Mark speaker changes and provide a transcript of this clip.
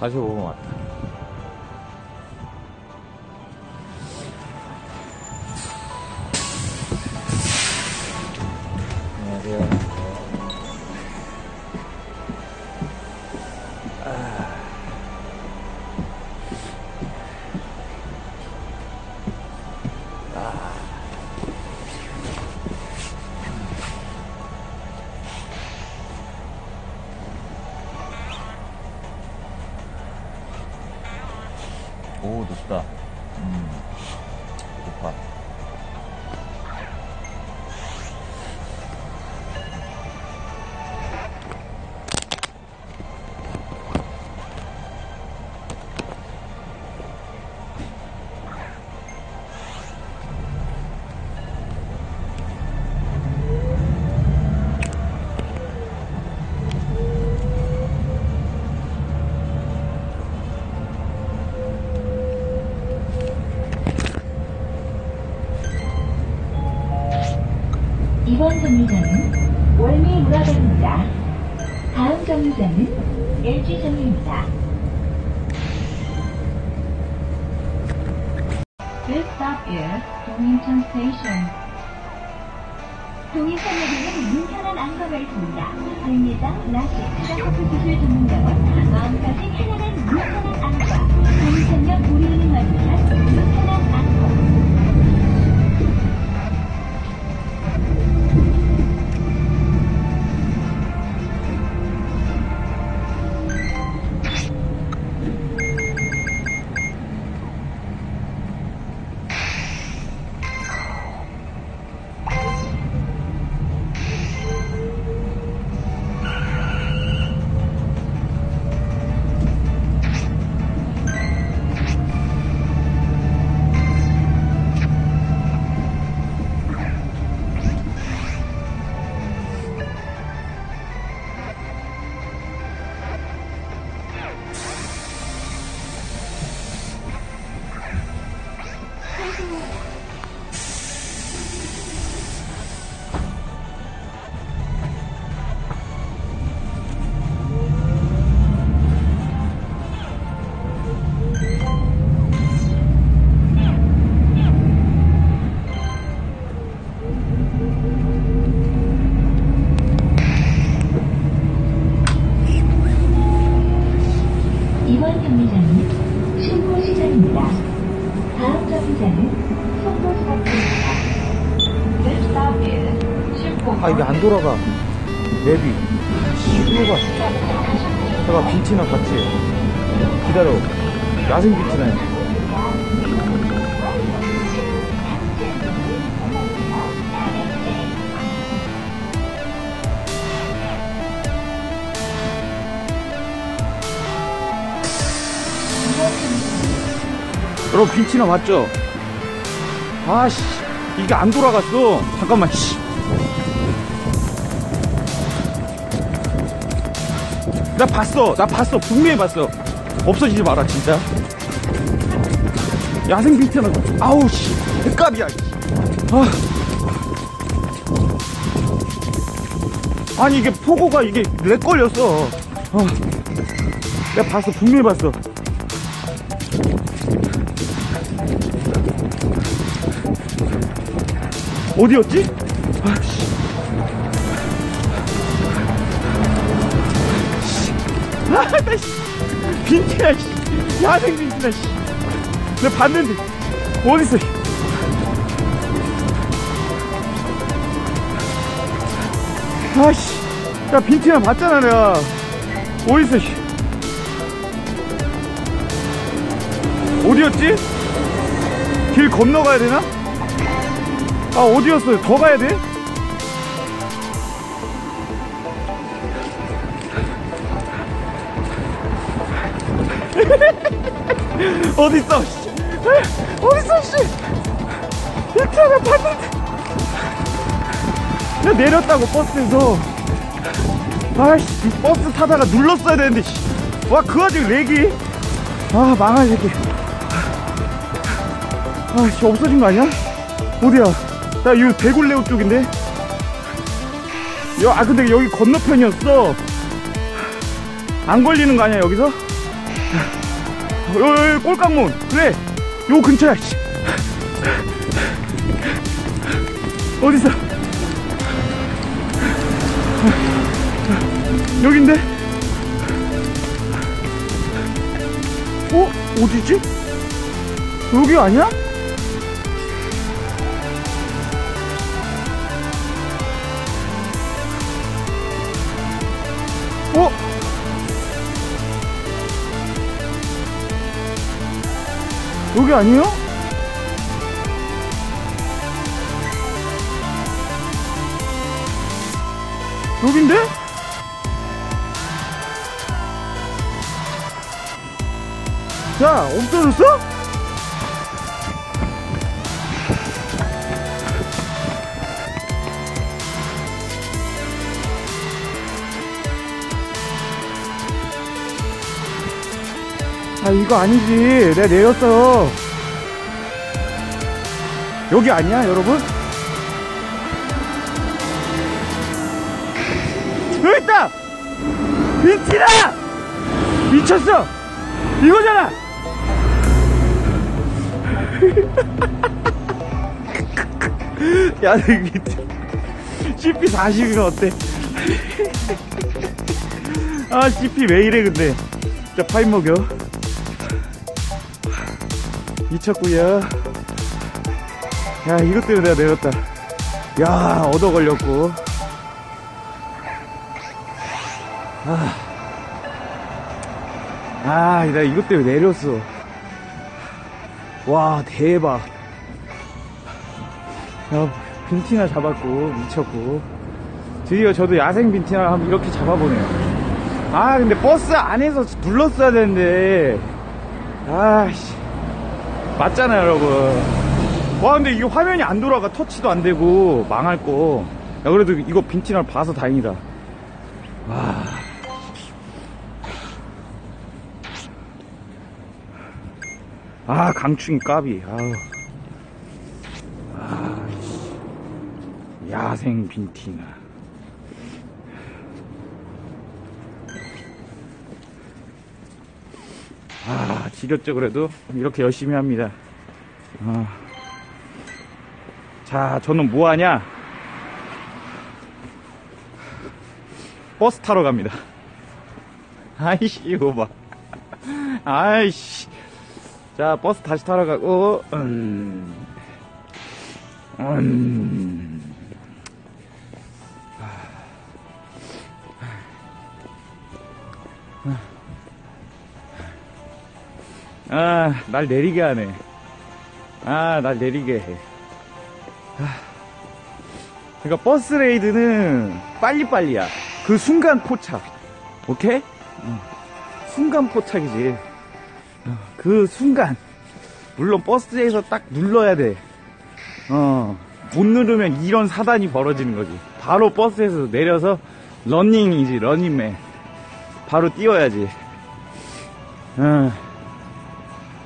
Speaker 1: 45분 왔다. 오, 높다. 음, 높아.
Speaker 2: 이번 정류장은 월미 문화관입니다. 다음 정류장은 LG정류입니다. This stop 동인천 Station. 동인천역에는 민편한 안과가 있습니다. 백내장, 라식, 쌍꺼풀 기술 전문병원, 마음까지
Speaker 1: 아, 이게 안 돌아가. 맵이. 시루가. 제가 빈티나 같이. 기다려. 야생 빈티나. 여러분 빈티나 맞죠? 아씨 이게 안 돌아갔어 잠깐만 씨. 나 봤어 나 봤어 분명히 봤어 없어지지 마라 진짜 야생 빈티나 아우 씨 씨. 아. 아니 이게 포고가 이게 렉 걸렸어 아. 내가 봤어 분명히 봤어 어디였지? 아씨. 아, 나 씨. 빈티야, 씨. 야생 빈티나, 씨. 내가 봤는데, 어딨어, 씨. 아씨. 야, 빈티나 봤잖아, 내가. 어딨어, 씨. 어디였지? 길 건너가야 되나? 아 어디였어요? 더 가야 돼? 어딨어? 씨. 어딨어? 씨. 나 봤는데. 나 내렸다고 버스에서. 아씨 버스 타다가 눌렀어야 되는데. 씨. 와그 와중에 렉이. 아 망할 새끼. 아씨 없어진 거 아니야? 어디야? 나 여기 대굴레오 쪽인데? 여, 아 근데 여기 건너편이었어 안 걸리는 거 아니야 여기서? 여기 꼴깍문. 그래. 요 근처야, 씨. 어딨어? 여긴데? 어? 어디지? 여기 아니야? 여기 아니에요? 여긴데? 자, 없어졌어? 아, 이거 아니지. 내가 내렸어. 여기 아니야, 여러분? 여기 있다! 미치라! 미쳤어! 이거잖아! 야, 여기 CP 40이면 어때? 아, CP 왜 이래, 근데. 진짜 파인 먹여. 미쳤구요. 야, 이것 때문에 내가 내렸다. 야, 얻어 걸렸고. 아, 나 이것 때문에 내렸어. 와, 대박. 야, 빈티나 잡았고, 미쳤고. 드디어 저도 야생 빈티나 한번 이렇게 잡아보네요. 아, 근데 버스 안에서 눌렀어야 되는데. 아 씨. 맞잖아요, 여러분. 와, 근데 이게 화면이 안 돌아가. 터치도 안 되고, 망할 거. 야, 그래도 이거 빈티나를 봐서 다행이다. 와. 아, 강충이 까비. 아우. 아, 씨. 야생 빈티나. 아, 그래도. 이렇게 열심히 합니다. 아. 자, 저는 뭐 하냐? 버스 타러 갑니다. 아이씨, 이거 봐. 아이씨. 자, 버스 다시 타러 가고, 음. 음. 아, 날 내리게 하네. 아, 날 내리게 해. 아. 그러니까 버스 레이드는 빨리빨리야. 그 순간 포착. 오케이? 어. 순간 포착이지. 어, 그 순간. 물론 버스에서 딱 눌러야 돼. 어. 못 누르면 이런 사단이 벌어지는 거지. 바로 버스에서 내려서 러닝이지, 러닝맨. 바로 뛰어야지. 어.